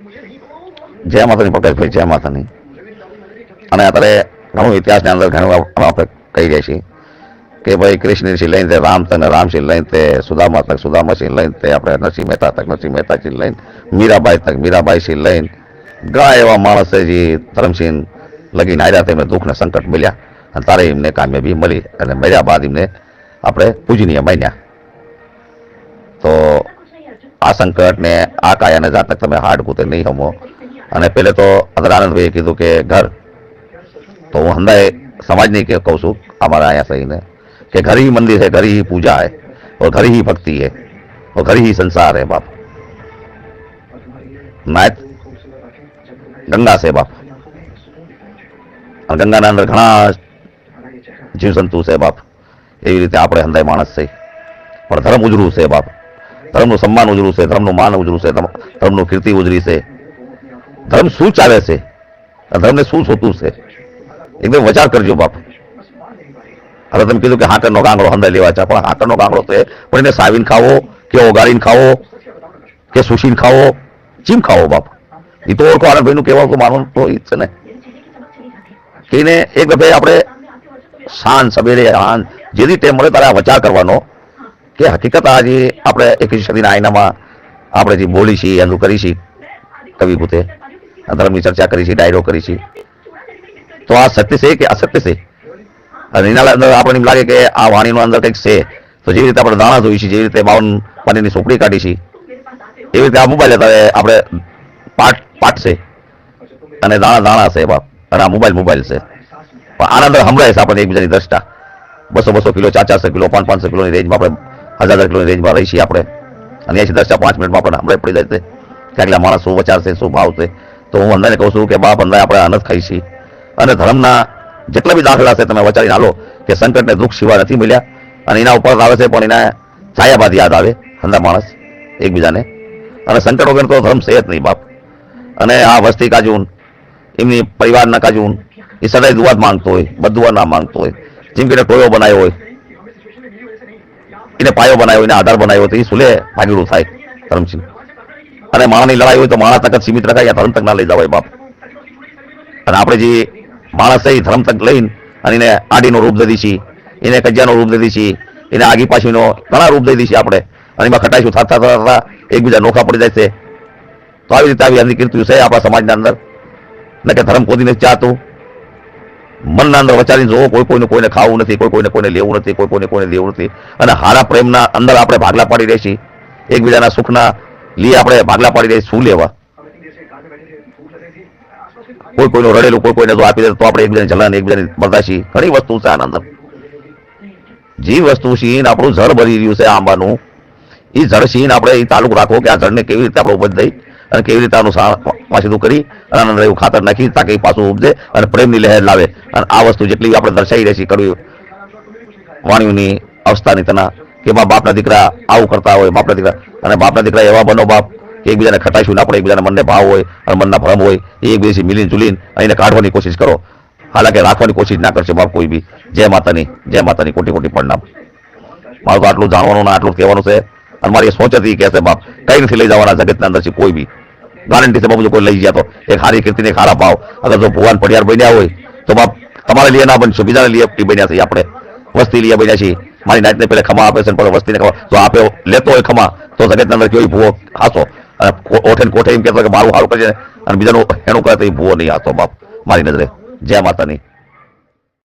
જય માતાની પટેલભાઈ જય માતાની. અને અત્યારે ઘણું ઇતિહાસની અંદર ઘણું આપણે કહી રહ્યા છીએ કે ભાઈ કૃષ્ણસિંહ લઈને તે રામ તને રામસિંહ લઈને તે સુદામા તક સુદામાસિંહ લઈને તે આપણે નરસિંહ મહેતા તક, નરસિંહ મહેતાસિંહ લઈને મીરાબાઈ તક, મીરાબાઈ સિંહ લઈને ઘણા એવા માણસે જે ધરમસિંહ લગીને આવ્યા તેમને દુઃખ ને સંકટ મળ્યા. અને તારે એમને કામયાબી મળી અને મળ્યા બાદ એમને આપણે પૂજનીય માન્યા. તો આ સંકટ ને આ કાયાને જાતક તમે હાડ કૂતે નહીં હમો અને પેલે તો અંદર આનંદભાઈએ કીધું કે ઘર તો હું હંદાએ સમાજની કે કહું છું हमारा यहाँ सही ने कि घर ही मंदिर है घर ही पूजा है और घर ही भक्ति है और घर ही संसार है बाप નાયત ગંગા છે બાપ અને ગંગાના અંદર ઘણા જીવજંતુ છે બાપ એવી રીતે આપણે હંદાય માણસ છે પણ ધર્મ ઉજળું છે બાપ ધર્મનું સન્માન ઉજળું છે, ધર્મનું માન ઉજળું છે ધર્મનું કીર્તિ ઉજળી છે. ધર્મ શું ચાલે છે? ધર્મને શું શોધવું છે? એકદમ વિચાર કરજો બાપ. હવે તમે કીધું કે હાકરનો ગાંગડો હંદાઈ લેવા છે. પણ હાકરનો ગાંગડો તો એ પણ એને સાવીને ખાવો, કે ઓગાળીને ખાવો, કે સુશીને ખાવો, ચીમ ખાવો બાપ. એ તો ઓળખો, આનંદભાઈનું કહેવાનું માનવું તો એ છે ને. કે એને એક દફે આપણે સાંજ સવેરે સાંજ જેથી ટાઈમ મળે ત્યારે આ વિચાર કરવાનો. કે હકીકત આજે આપણે એકવીસ સદીના આયનામાં આપણે જે બોલી છીએ, એનું કરી છીએ, કવિ ભૂતે ધર્મની ચર્ચા કરી છે, ડાયરો કરી છે. તો આ સત્ય છે કે અસત્ય છે? અને એના અંદર આપણને એમ લાગે કે આ વાણીનો અંદર કંઈક છે. તો જેવી રીતે આપણે દાણા જોઈ છીએ, જેવી રીતે બાવન પાણીની સોપડી કાઢી છે એવી રીતે આ મોબાઈલ અત્યારે આપણે પાઠ પાઠ છે. અને દાણા દાણા છે બાપ અને આ મોબાઈલ મોબાઈલ છે. પણ આના અંદર સંભળાય છે આપણને એકબીજાની દ્રષ્ટા. બસો બસો કિલો, ચાર ચારસો કિલો, પાંચ પાંચસો કિલોની રેન્જમાં આપણે હજાર કિલોની રેન્જમાં રહી છીએ આપણે. અને એસી દ્રષ્ટા પાંચ મિનિટમાં આપણને સંભળાય પડી જાય છે. કે માણસ શું વિચારશે શું ભાવશે તો હું અંદાને કહું છું કે બાપ અંદાય આપણે આનંદ ખાઈ છીએ. અને ધર્મના જેટલા બી દાખલા છે તમે વિચારીને હાલો કે સંકટને દુઃખ સિવાય નથી મળ્યા. અને એના ઉપર આવે છે પણ એના છાયાબાદ યાદ આવે હંદા માણસ, એકબીજાને. અને સંકટ વગર તો ધર્મ છે નહીં બાપ. અને આ વસ્તી કાજુન, એમની પરિવારના કાજુન, એ સદાય જ માંગતો હોય, બધું ના માંગતો હોય. જેમ કે ટોયો બનાવ્યો હોય એને પાયો બનાવ્યો, એને આધાર બનાવ્યો તો એ સુલે ભાગીડું થાય, ધર્મસિંહ. અને માણસની લડાઈ હોય તો માણસ તક સીમિત રખાય ધર્મ તક ના લઈ જવાય બાપ. અને આપણે જે માણસ છે એ ધર્મ તક લઈને અને એને આડીનો રૂપ દઈ છીએ એને કજિયાનું રૂપ દીધી એને આગી પાછીનો ઘણા રૂપ દઈ દીધી આપણે. અને એમાં ખટાઈશું થતા થતા એકબીજા નોખા પડી જાય છે. તો આવી રીતે આવી કીર્તિઓ છે આપણા સમાજના અંદર. ને કે ધર્મ કોદી નથી ચાહતું. મનના અંદર વચારીને જોવો કોઈ કોઈને કોઈને ખાવું નથી, કોઈ કોઈને કોઈને લેવું નથી, કોઈ કોઈને કોઈને લેવું નથી. અને હારા પ્રેમના અંદર આપણે ભાગલા પાડી રહી છીએ એકબીજાના સુખના લીએ આપણે ભાગલા પાડી રહી શું લેવા? કોઈ કોઈનું રડેલું, કોઈ કોઈને જો આપી દે તો આપણે એકબીજાને જલાને એકબીજાને બરદાશી. ઘણી વસ્તુ છે આના અંદર. જે વસ્તુ સીન આપણું જળ ભરી રહ્યું છે આંબાનું એ જળ સીન આપણે એ તાલુક રાખવો કે આ જળને કેવી રીતે આપણે ઉપજ દઈ? અને કેવી રીતે આનું સા- પાછું કરી અને આનંદ એવું ખાતર નાખી, તાકે પાછું ઉપજે અને પ્રેમની લહેર લાવે. અને આ વસ્તુ જેટલી આપણે દર્શાવી રહી છીએ કડવી વાણીઓની અવસ્થાની તના, કે બા બાપના દીકરા આવું કરતા હોય, બાપના દીકરા અને બાપના દીકરા એવા બનો બાપ કે એકબીજાને ખટાઈશું ના પડે એકબીજાના મનને ભાવ હોય અને મનના ભ્રમ હોય, એ એકબીજાથી મિલીને જુલીને અહીંને કાઢવાની કોશિશ કરો. હાલાકે રાખવાની કોશિશ ના કરશે બાપ કોઈ બી. જય માતાની જય માતાની કોટી કોટી પરિણામ. મારું તો આટલું જાણવાનું ને આટલું કહેવાનું છે. અને મારી સોચ હતી કે છે, બાપ, કઈ નથી લઈ જવાના જગતના અંદરથી કોઈ બી. ગારંટી છે કોઈ લઈ ગયા તો. એક હારી કીર્તિ ને ખારા ભાવ. અગર જો ભગવાન પડિયાર બન્યા હોય, તો બાપ, તમારે લીએ ના બનશો, બીજાને લીએ બન્યા છીએ આપણે. વસ્તી લીએ બન્યા છીએ. મારી નાતને પેલા ખમા આપે છે પણ વસ્તીને ખમા. જો આપે લેતો હોય ખમા, તો જગતના અંદર કયો ભૂવો હાસો અને ઓઠે કોઠે એમ કહેતો કે મારું સારું કરજે અને બીજાનું એનું કરે તો એ ભૂવો નહીં હાસો બાપ. મારી નજરે. જય માતાની.